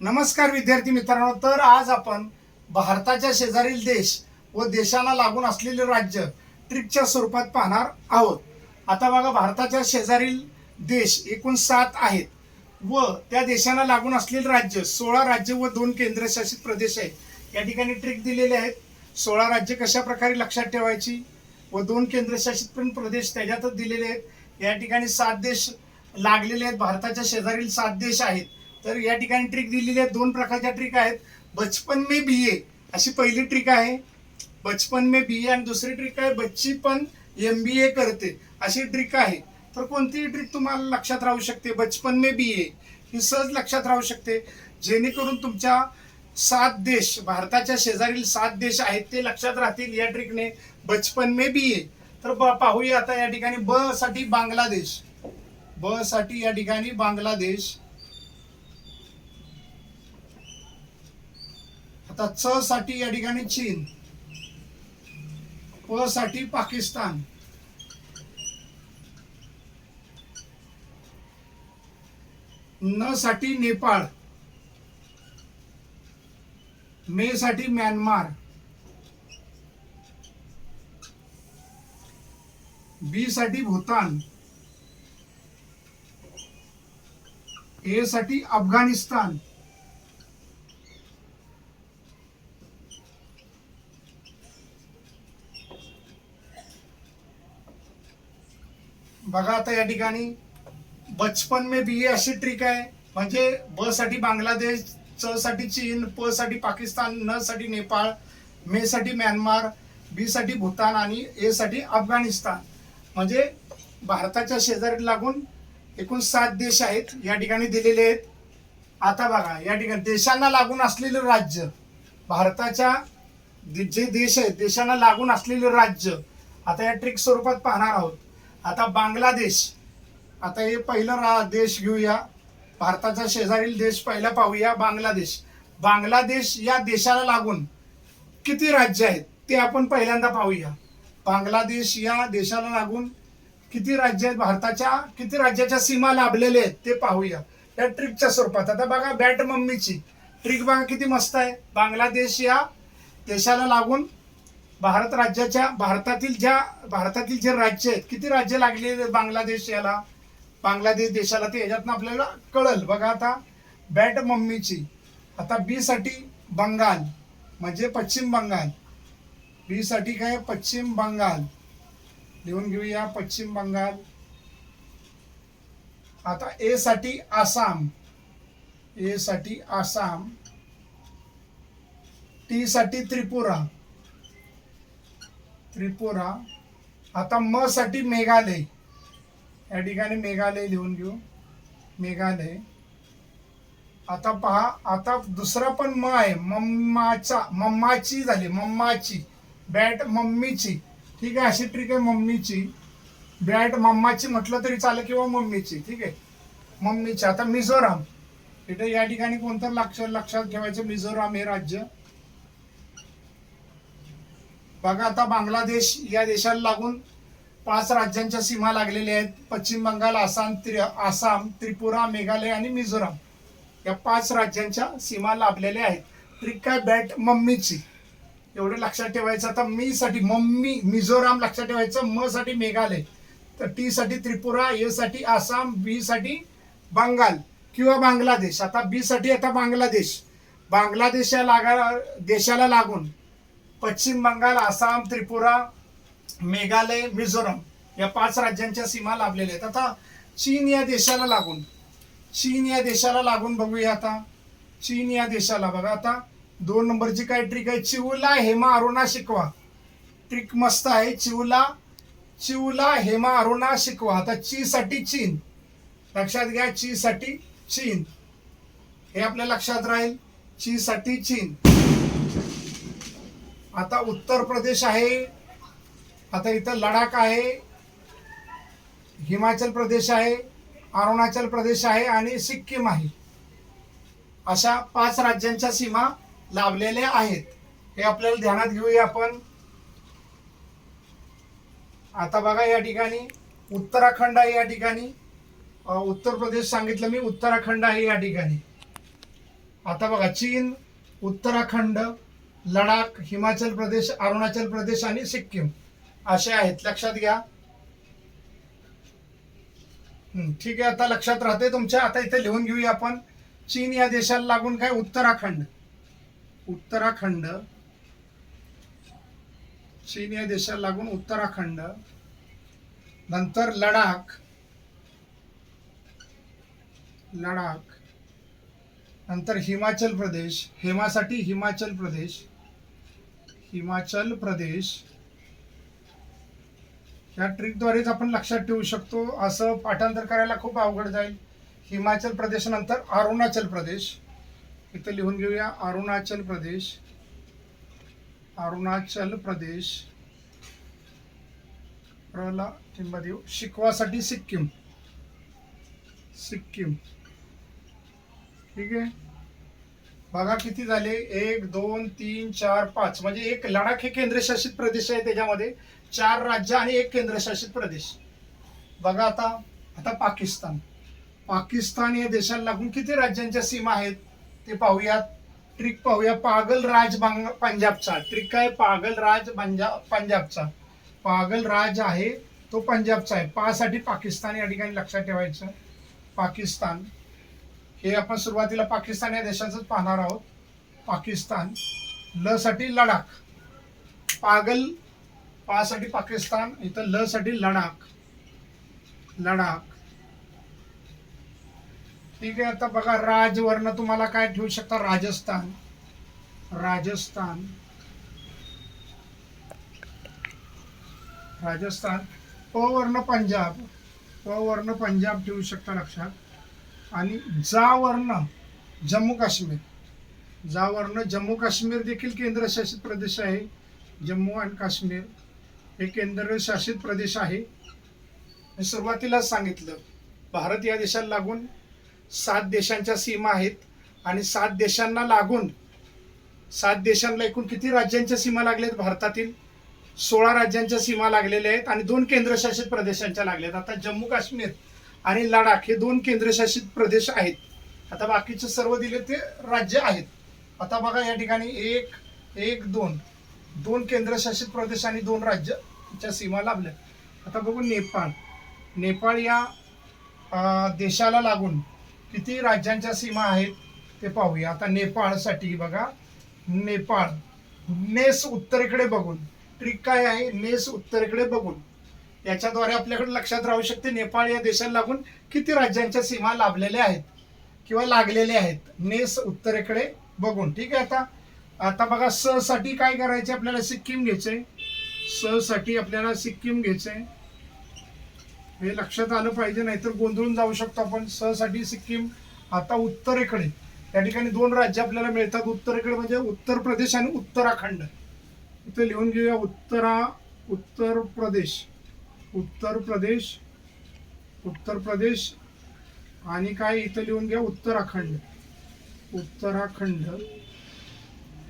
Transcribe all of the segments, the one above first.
नमस्कार विद्यार्थी मित्रांनो तर आज आपण भारताच्या शेजारील देश व देशाला लागून असलेले राज्य ट्रिकच्या स्वरूपात पाहणार आहोत. आता बघा भारताच्या शेजारील देश एकूण सात आहेत व त्या देशाला लागून असलेले राज्य सोळा राज्य व दोन केंद्रशासित प्रदेश आहेत. या ठिकाणी ट्रिक दिलेले आहेत. सोळा राज्य कशा प्रकारे लक्षात ठेवायची व दोन केंद्रशासित पण प्रदेश त्याच्यातच दिलेले आहेत. या ठिकाणी सात देश लागलेले आहेत. भारताच्या शेजारील सात देश आहेत. तर या ठिकाणी ट्रिक दिलेली आहे. दोन प्रकारच्या ट्रिक आहेत. बचपन में बी ए अशी पहिली ट्रिक आहे. बचपन में बी ए आणि दुसरी ट्रिक आहे बच्ची पण एम बी ए करते. अशी ट्रिक आहे. तर कोणतीही ट्रिक तुम्हाला लक्षात राहू शकते. बचपन में बी ए ही सहज लक्षात राहू शकते. जेणेकरून तुमच्या सात देश भारताच्या शेजारील सात देश आहेत ते लक्षात राहतील या ट्रिकने बचपन में बी ए तर ब- पाहूया आता या ठिकाणी ब साठी बांगलादेश. ब साठी या ठिकाणी बांगलादेश. आता च साठी या ठिकाणी चीन प साठी पाकिस्तान. न साठी नेपाळ. मे साठी म्यानमार. बी साठी भूतान. ए साठी अफगाणिस्तान. बघा आता या ठिकाणी बचपन में बी ए अशी ट्रिक आहे. म्हणजे ब साठी बांगलादेश च साठी चीन प साठी पाकिस्तान न साठी नेपाळ मे साठी म्यानमार बी साठी भूतान आणि ए साठी अफगाणिस्तान. म्हणजे भारताच्या शेजारी लागून एकूण सात देश आहेत या ठिकाणी दिलेले आहेत. आता बघा या ठिकाणी देशांना लागून असलेले राज्य भारताच्या जे देश आहेत देशांना लागून असलेले राज्य आता या ट्रिक स्वरूपात पाहणार आहोत. आता बांगलादेश आता हे पहिलं रा देश घेऊया. भारताचा शेजारील देश पहिला पाहूया बांगलादेश. बांगलादेश या देशाला लागून किती राज्य आहेत ते आपण पहिल्यांदा पाहूया. बांगलादेश या देशाला लागून किती राज्य आहेत भारताच्या किती राज्याच्या सीमा लाभलेल्या आहेत ते पाहूया. या ट्रिकच्या स्वरूपात. आता बघा बॅट मम्मीची. ट्रिक बघा किती मस्त आहे. बांगलादेश या देशाला लागून भारत राज्याच्या भारतातील ज्या भारतातील जे राज्य आहेत किती राज्य लागले आहेत बांगलादेश याला? बांगलादेश देशाला ते याच्यातनं आपल्याला कळल. बघा आता बॅट मम्मीची. आता बी साठी बंगाल म्हणजे पश्चिम बंगाल. बी साठी काय? पश्चिम बंगाल. लिहून घेऊया पश्चिम बंगाल. आता ए साठी आसाम. ए साठी आसाम. टी साठी त्रिपुरा. त्रिपुरा. आता म साठी मेघालय. या ठिकाणी मेघालय लिहून घेऊ. मेघालय. आता पहा आता दुसरा पण म आहे. मम्माचा मम्माची झाली मम्माची. बॅट मम्मीची. ठीक आहे अशी ट्रिक आहे मम्मीची. बॅट मम्माची म्हटलं तरी चालेल किंवा मम्मीची. ठीक आहे? मम्मीची. आता मिझोराम. इथे या ठिकाणी कोणतं लक्ष लक्षात ठेवायचं? मिझोराम हे राज्य. बघा आता बांगलादेश या देशाला लागून पाच राज्यांच्या सीमा लागलेल्या आहेत. पश्चिम बंगाल आसाम त्रि आसाम त्रिपुरा मेघालय आणि मिझोराम या पाच राज्यांच्या सीमा लाभलेल्या आहेत. ट्रिक बॅट मम्मीची. एवढं लक्षात ठेवायचं. आता मी साठी मम्मी मिझोराम लक्षात ठेवायचं. म साठी मेघालय. तर टी साठी त्रिपुरा ए साठी आसाम बी साठी बंगाल किंवा बांगलादेश. आता बी साठी आता बांगलादेश. बांगलादेश या लागा देशाला लागून पश्चिम बंगाल आसाम त्रिपुरा मेघालय मिझोरम या पाच राज्यांच्या सीमा लाभलेल्या आहेत. आता चीन या देशाला लागून चीन या देशाला लागून बघूया आता. चीन या देशाला बघा आता. दोन नंबरची काय ट्रिक आहे चिवला हेमा अरुणा शिकवा. ट्रिक मस्त आहे चिवला चिवला हेमा अरुणा शिकवा. आता ची साठी चीन. लक्षात घ्या ची साठी चीन. हे आपल्या लक्षात राहील. ची साठी चीन. आता उत्तर प्रदेश आहे आता इथं लडाख आहे हिमाचल प्रदेश आहे अरुणाचल प्रदेश आहे आणि सिक्कीम आहे. अशा पाच राज्यांच्या सीमा लाभलेल्या आहेत. हे आपल्याला ध्यानात घेऊया आपण. आता बघा या ठिकाणी उत्तराखंड आहे या ठिकाणी. उत्तर प्रदेश सांगितलं मी उत्तराखंड आहे या ठिकाणी. आता बघा चीन उत्तराखंड लडाख हिमाचल प्रदेश अरुणाचल प्रदेश आणि सिक्कीम. असे आहेत. लक्षात घ्या. ठीक आहे. आता लक्षात राहते तुमच्या. आता इथे लिहून घेऊया आपण. चीन या देशाला लागून काय? उत्तराखंड. उत्तराखंड. चीन या देशाला लागून उत्तराखंड. नंतर लडाख. लडाख. नंतर हिमाचल प्रदेश. हेमासाठी हिमाचल प्रदेश. हिमाचल प्रदेश. या ट्रिकद्वारेच आपण लक्षात ठेवू शकतो. असं पाठांतर करायला खूप अवघड जाईल. हिमाचल प्रदेश नंतर अरुणाचल प्रदेश. इथं लिहून घेऊया. अरुणाचल प्रदेश. अरुणाचल प्रदेश. प्रला टिंबा देऊ. शिकवासाठी सिक्कीम. सिक्कीम. ठीक आहे? बघा किती झाले? एक दोन तीन चार पाच. म्हणजे एक लडाख हे केंद्रशासित प्रदेश आहे त्याच्यामध्ये. चार राज्य आणि एक केंद्रशासित प्रदेश. बघा आता आता पाकिस्तान. पाकिस्तान या देशाला लागून किती राज्यांच्या सीमा आहेत ते पाहूयात. ट्रिक पाहूया. पागल राज पंजाबचा. ट्रिक काय? पागल राज पंजाबचा. पागल राज आहे तो पंजाबचा आहे. पाहासाठी पाकिस्तान या ठिकाणी लक्षात ठेवायचं. पाकिस्तान. हे आपण सुरुवातीला पाकिस्तान या देशाचंच पाहणार आहोत. पाकिस्तान ल साठी लडाख. पागल पा साठी पाकिस्तान इथं ल साठी लडाख. लडाख. ठीक आहे आता बघा राजवर्ण तुम्हाला काय ठेवू शकता? राजस्थान. राजस्थान. राजस्थान. प वर्ण पंजाब. प वर्ण पंजाब ठेवू शकता लक्षात. आणि जा वर्ण जम्मू काश्मीर. जा वर्ण जम्मू काश्मीर देखील केंद्रशासित प्रदेश आहे. जम्मू अँड काश्मीर हे केंद्रशासित प्रदेश आहे. मी सुरुवातीलाच सांगितलं भारत या देशाला लागून सात देशांच्या सीमा आहेत आणि सात देशांना लागून सात देशांना एकूण किती राज्यांच्या सीमा लागल्यात भारतातील? सोळा राज्यांच्या सीमा लागलेल्या आहेत आणि दोन केंद्रशासित प्रदेशांच्या लागल्या आहेत. आता जम्मू काश्मीर आणि लडाख हे दोन केंद्रशासित प्रदेश आहेत. आता बाकीचे सर्व दिले ते राज्य आहेत. आता बघा या ठिकाणी एक एक दोन दोन केंद्रशासित प्रदेश आणि दोन राज्यच्या सीमा लाभल्या. आता बघू नेपाळ. नेपाळ या देशाला लागून किती राज्यांच्या सीमा आहेत ते पाहूया. आता नेपाळसाठी बघा. नेपाळ नेस उत्तरेकडे बघून. ट्रिक काय आहे? नेस उत्तरेकडे बघून. याच्याद्वारे आपल्याकडे लक्षात राहू शकते नेपाळ या देशाला लागून किती राज्यांच्या सीमा लाभलेल्या आहेत किंवा लागलेल्या आहेत. नेस उत्तरेकडे बघून. ठीक आहे आता. आता बघा स साठी काय करायचे आपल्याला? सिक्कीम घ्यायचंय स साठी आपल्याला सिक्कीम घ्यायचंय हे लक्षात आलं पाहिजे नाहीतर गोंधळून जाऊ शकतो आपण. स साठी सिक्कीम आता उत्तरेकडे. त्या ठिकाणी दोन राज्य आपल्याला मिळतात. उत्तरेकडे म्हणजे उत्तर प्रदेश आणि उत्तराखंड. इथे लिहून घेऊया उत्तरा उत्तर प्रदेश. उत्तर प्रदेश उत्तर प्रदेश आणि काय इथं लिहून घ्या उत्तराखंड. उत्तराखंड.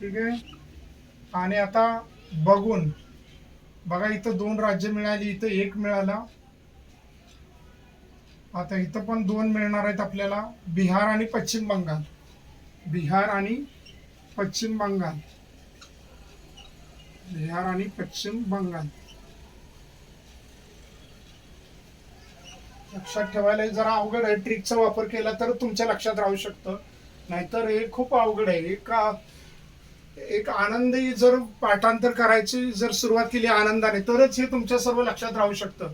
ठीक आहे? आणि आता बघून. बघा इथं दोन राज्य मिळाली इथं एक मिळाला. आता इथं पण दोन मिळणार आहेत आपल्याला बिहार आणि पश्चिम बंगाल. बिहार आणि पश्चिम बंगाल. बिहार आणि पश्चिम बंगाल. लक्षात ठेवायला जरा अवघड आहे. ट्रिकचा वापर केला तर तुमच्या लक्षात राहू शकतं. नाहीतर हे खूप अवघड आहे. एक एक आनंदी जर पाठांतर करायची जर सुरुवात केली आनंदाने तरच हे तुमच्या सर्व लक्षात राहू शकतं.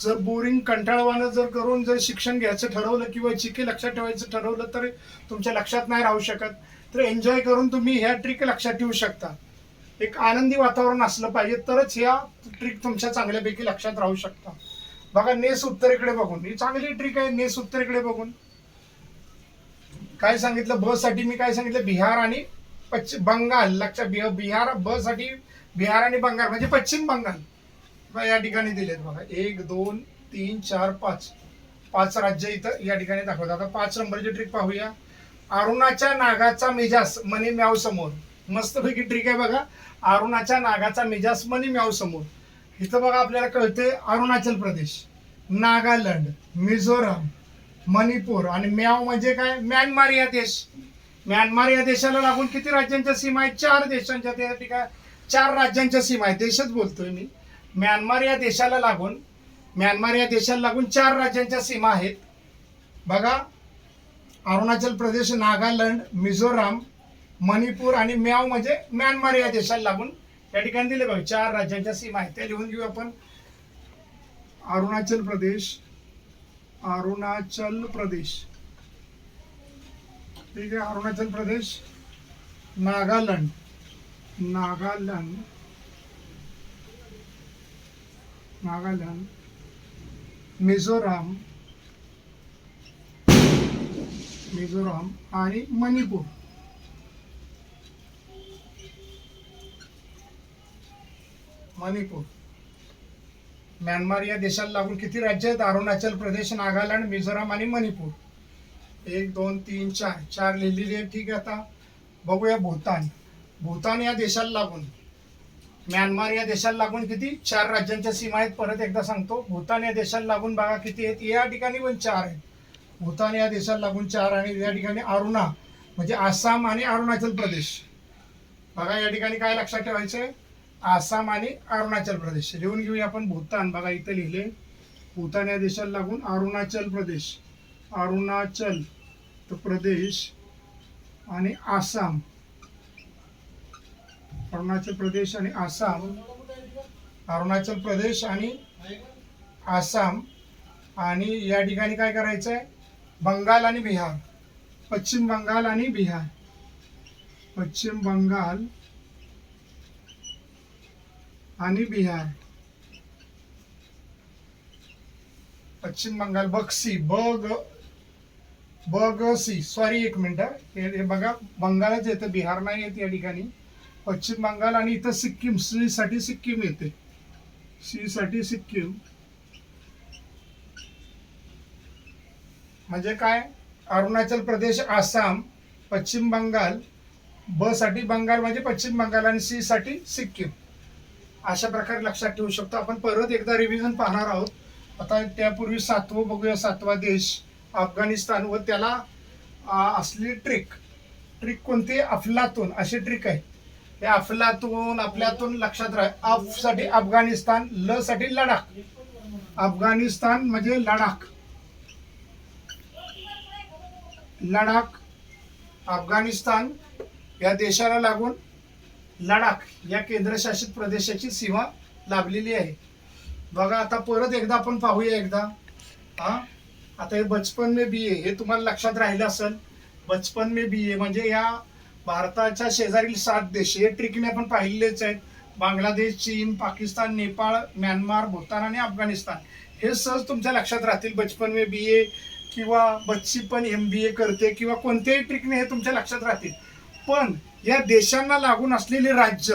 जर बोरिंग कंटाळवानं जर करून जर शिक्षण घ्यायचं ठरवलं किंवा चिके लक्षात ठेवायचं ठरवलं तर तुमच्या लक्षात नाही राहू शकत. तर एन्जॉय करून तुम्ही ह्या ट्रिक लक्षात ठेवू शकता. एक आनंदी वातावरण असलं पाहिजे तरच ह्या ट्रिक तुमच्या चांगल्यापैकी लक्षात राहू शकता. बघा नेस उत्तरेकडे बघून. ही चांगली ट्रिक आहे नेस उत्तरेकडे बघून. काय सांगितलं? ब साठी मी काय सांगितलं? बिहार आणि पश्चिम बंगाल. लक्षात बिह- बिहार ब साठी बिहार आणि बंगाल म्हणजे पश्चिम बंगाल. या ठिकाणी दिलेत बघा. एक दोन तीन चार पाच. पाच राज्य इथं या ठिकाणी दाखवतात आता पाच नंबरची ट्रिक पाहूया. अरुणाच्या नागाचा मिजास मनी म्याव समोर. मस्तपैकी ट्रिक आहे बघा. अरुणाच्या नागाचा मिजास मनी म्याव समोर. इथं बघा आपल्याला कळते अरुणाचल प्रदेश नागालँड मिझोराम मणिपूर आणि म्याव म्हणजे काय? म्यानमार या देश. म्यानमार या देशाला लागून किती राज्यांच्या सीमा आहेत? चार देशांच्या त्या काय चार राज्यांच्या सीमा आहेत. देशच बोलतोय मी. म्यानमार या देशाला लागून म्यानमार या देशाला लागून चार राज्यांच्या सीमा आहेत. बघा अरुणाचल प्रदेश नागालँड मिझोराम मणिपूर आणि म्याव म्हणजे म्यानमार या देशाला लागून या ठिकाणी दिले बघा चार राज्यांच्या सीमा आहेत. त्या लिहून घेऊ आपण. अरुणाचल प्रदेश अरुणाचल प्रदेश. ठीक आहे अरुणाचल प्रदेश नागालँड. नागालँड. नागालँड. मिझोराम. मिझोराम आणि मणिपूर. मणिपूर. म्यानमार या देशाला लागून किती राज्य आहेत? अरुणाचल प्रदेश नागालँड मिझोराम आणि मणिपूर. एक दोन तीन चार. चार लिहिलेली आहे ठीक आहे आता. बघूया भूतान. भूतान या देशाला लागून. म्यानमार या देशाला लागून किती? चार राज्यांच्या सीमा आहेत. परत एकदा सांगतो. भूतान या देशाला लागून बघा किती आहेत. या ठिकाणी पण चार आहेत. भूतान या देशाला लागून चार आणि या ठिकाणी अरुणा म्हणजे आसाम आणि अरुणाचल प्रदेश. बघा या ठिकाणी काय लक्षात ठेवायचं आहे आसाम आणि अरुणाचल प्रदेश. लिहून घेऊया आपण भूतान. बघा इथं लिहिले भूतान या देशाला लागून अरुणाचल प्रदेश. अरुणाचल प्रदेश आणि आसाम. अरुणाचल प्रदेश आणि आसाम. अरुणाचल प्रदेश आणि आसाम. आणि या ठिकाणी काय करायचं आहे बंगाल आणि बिहार. पश्चिम बंगाल आणि बिहार. पश्चिम बंगाल आणि बिहार. पश्चिम बंगाल बक्सी बग बग सी सॉरी एक मिनिट हे. हे बघा बंगालच येतं बिहार नाही येत या ठिकाणी. पश्चिम बंगाल आणि इथं सिक्कीम सी साठी सिक्कीम येते. सी साठी सिक्कीम. म्हणजे काय? अरुणाचल प्रदेश आसाम पश्चिम बंगाल ब साठी बंगाल म्हणजे पश्चिम बंगाल आणि सी साठी सिक्कीम. अशा प्रकारे लक्षात ठेवू शकतो. आपण परत एकदा रिव्हिजन पाहणार आहोत. आता त्यापूर्वी सातवं बघूया सातवा देश अफगाणिस्तान व त्याला असली ट्रिक ट्रिक कोणती? अफलातून. अशी ट्रिक आहे. हे अफलातून आपल्यातून लक्षात राहा. अफसाठी अफगाणिस्तान ल साठी लडाख. अफगाणिस्तान म्हणजे लडाख. लडाख अफगाणिस्तान या देशाला लागून लडाख या केंद्रशासित प्रदेशाची सीमा लाभलेली आहे. बघा आता परत एकदा आपण पाहूया एकदा. हा? आता हे बचपन में बी ए हे तुम्हाला लक्षात राहिलं असेल. बचपन में बी ए म्हणजे या भारताच्या शेजारील सात देश हे ट्रिकने आपण पाहिलेच आहेत. बांगलादेश चीन पाकिस्तान नेपाळ म्यानमार भूतान आणि अफगाणिस्तान. हे सहज तुमच्या लक्षात राहतील बचपन में बी ए किंवा बच्ची पण एम बी ए करते किंवा कोणत्याही ट्रिकने हे तुमच्या लक्षात राहतील. पण या देशांना लागून असलेले राज्य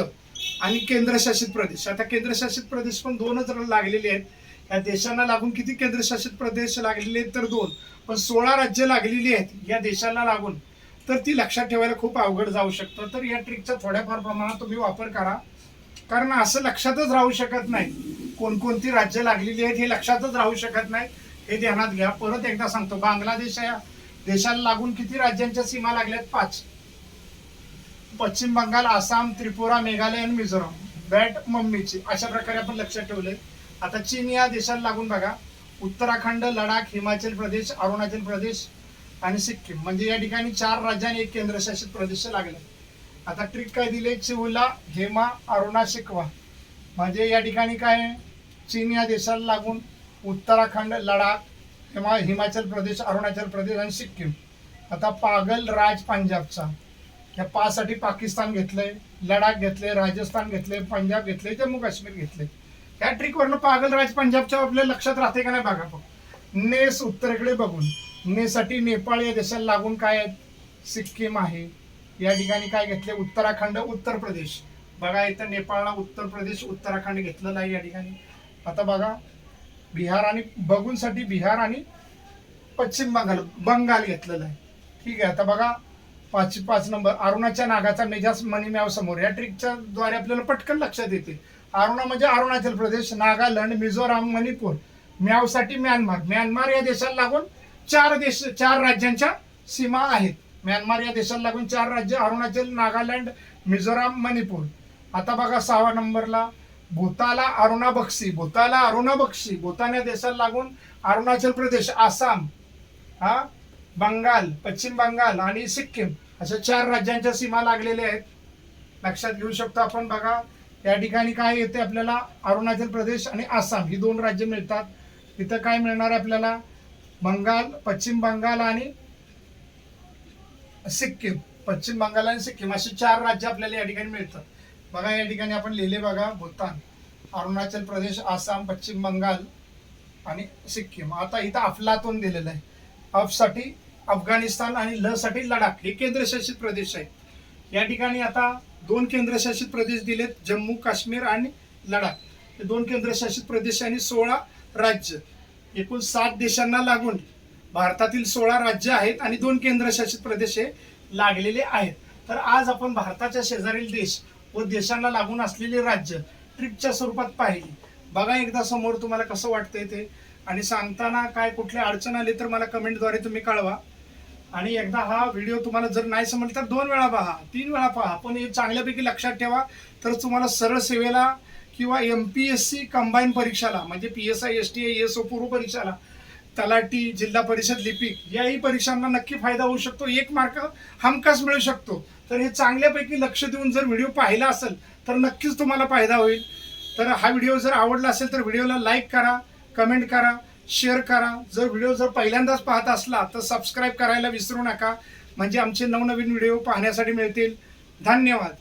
आणि केंद्रशासित प्रदेश. आता केंद्रशासित प्रदेश पण दोनच लागलेले आहेत. या देशांना लागून किती केंद्रशासित प्रदेश लागलेले आहेत तर दोन. पण सोळा राज्य लागलेली आहेत या देशाला लागून. तर ती लक्षात ठेवायला खूप अवघड जाऊ शकतं. तर या ट्रिकचा थोड्याफार प्रमाणात तुम्ही वापर करा. कारण असं लक्षातच राहू शकत नाही. कोणकोणती राज्य लागलेली आहेत हे लक्षातच राहू शकत नाही. हे ध्यानात घ्या. परत एकदा सांगतो बांगलादेश या देशाला लागून किती राज्यांच्या सीमा लागल्यात? पाच. पश्चिम बंगाल आसाम त्रिपुरा मेघालय आणि मिझोराम. बॅट मम्मीची. अशा प्रकारे आपण लक्षात ठेवले आता चीन या देशाला लागून बघा. उत्तराखंड लडाख हिमाचल प्रदेश अरुणाचल प्रदेश आणि सिक्कीम. म्हणजे या ठिकाणी चार राज्य आणि एक केंद्रशासित प्रदेश लागले. आता ट्रिक काय दिले? चिवला हेमा अरुणा शिकवा म्हणजे या ठिकाणी काय चीन या देशाला लागून उत्तराखंड लडाख हिमा हिमाचल प्रदेश अरुणाचल प्रदेश आणि सिक्कीम. आता पागल राज पंजाबचा. ह्या पाचसाठी पाकिस्तान घेतलंय लडाख घेतले राजस्थान घेतले पंजाब घेतले जम्मू काश्मीर घेतले ह्या ट्रिकवरनं पागल राज पंजाबच्या आपल्या लक्षात राहते का नाही बघा फक्त. नेस उत्तरेकडे बघून. नेसाठी नेपाळ या देशाला लागून काय आहेत? सिक्कीम आहे. या ठिकाणी काय घेतले उत्तराखंड उत्तर प्रदेश. बघा इथं नेपाळला उत्तर प्रदेश उत्तराखंड घेतलेला आहे या ठिकाणी. आता बघा बिहार आणि बघूनसाठी बिहार आणि पश्चिम बंगाल बंगाल घेतलेलं आहे. ठीक आहे आता बघा पाच पाच नंबर. अरुणाच्या नागाचा मेजास मणिम्याव समोर. या ट्रिकच्या द्वारे आपल्याला पटकन लक्षात येते. अरुणा म्हणजे अरुणाचल प्रदेश नागालँड मिझोराम मणिपूर. म्यावसाठी म्यानमार. म्यानमार या देशाला लागून चार देश चार राज्यांच्या सीमा आहेत. म्यानमार या देशाला लागून चार राज्य अरुणाचल नागालँड मिझोराम मणिपूर. आता बघा सहावा नंबरला. भूताला अरुणा बक्षी. भूताला अरुणा बक्षी. भूतान या देशाला लागून अरुणाचल प्रदेश आसाम. हा? बंगाल पश्चिम बंगाल आणि सिक्कीम अशा चार राज्यांच्या सीमा लागलेल्या आहेत. लक्षात घेऊ शकतो आपण बघा या ठिकाणी काय येते आपल्याला? अरुणाचल प्रदेश आणि आसाम ही दोन राज्य मिळतात. इथं काय मिळणार आहे आपल्याला? बंगाल पश्चिम बंगाल आणि सिक्कीम. पश्चिम बंगाल आणि सिक्कीम असे चार राज्य आपल्याला या ठिकाणी मिळतात. बघा या ठिकाणी आपण लिहिले बघा भूतान अरुणाचल प्रदेश आसाम पश्चिम बंगाल आणि सिक्कीम. आता इथं अफलातून दिलेलं आहे. अफसाठी अफगाणिस्तान आणि लसाठी लडाख हे केंद्रशासित प्रदेश आहेत. या ठिकाणी आता दोन केंद्रशासित प्रदेश दिलेत जम्मू काश्मीर आणि लडाख. हे दोन केंद्रशासित प्रदेश आणि सोळा राज्य. एकूण सात देशांना लागून भारतातील सोळा राज्य आहेत आणि दोन केंद्रशासित प्रदेश हे लागलेले आहेत. तर आज आपण भारताच्या शेजारील देश व देशांना लागून असलेले राज्य ट्रिपच्या स्वरूपात पाहिली. बघा एकदा समोर तुम्हाला कसं वाटतंय ते. आणि सांगताना काय कुठली अडचण आली तर मला कमेंटद्वारे तुम्ही कळवा. आणि एकदा हा व्हिडिओ तुम्हाला जर नाही समजला तर दोन वेळा पहा तीन वेळा पहा. पण हे चांगल्यापैकी लक्षात ठेवा. तर तुम्हाला सरळ सेवेला किंवा M P S C combine परीक्षाला म्हणजे P S I S T S O पूर्व परीक्षाला तलाठी जिल्हा परिषद लिपिक याही परीक्षांना नक्की फायदा होऊ शकतो. एक मार्क हमखास मिळू शकतो. तर हे चांगल्यापैकी लक्ष देऊन जर व्हिडिओ पाहिला असेल तर नक्कीच तुम्हाला फायदा होईल. तर हा व्हिडिओ जर आवडला असेल तर व्हिडिओला लाईक करा कमेंट करा. शेअर करा. जर व्हिडिओ जर पहिल्यांदाच पाहत असला तर सबस्क्राईब करायला विसरू नका. म्हणजे आमचे नवनवीन व्हिडिओ पाहण्यासाठी मिळतील. धन्यवाद.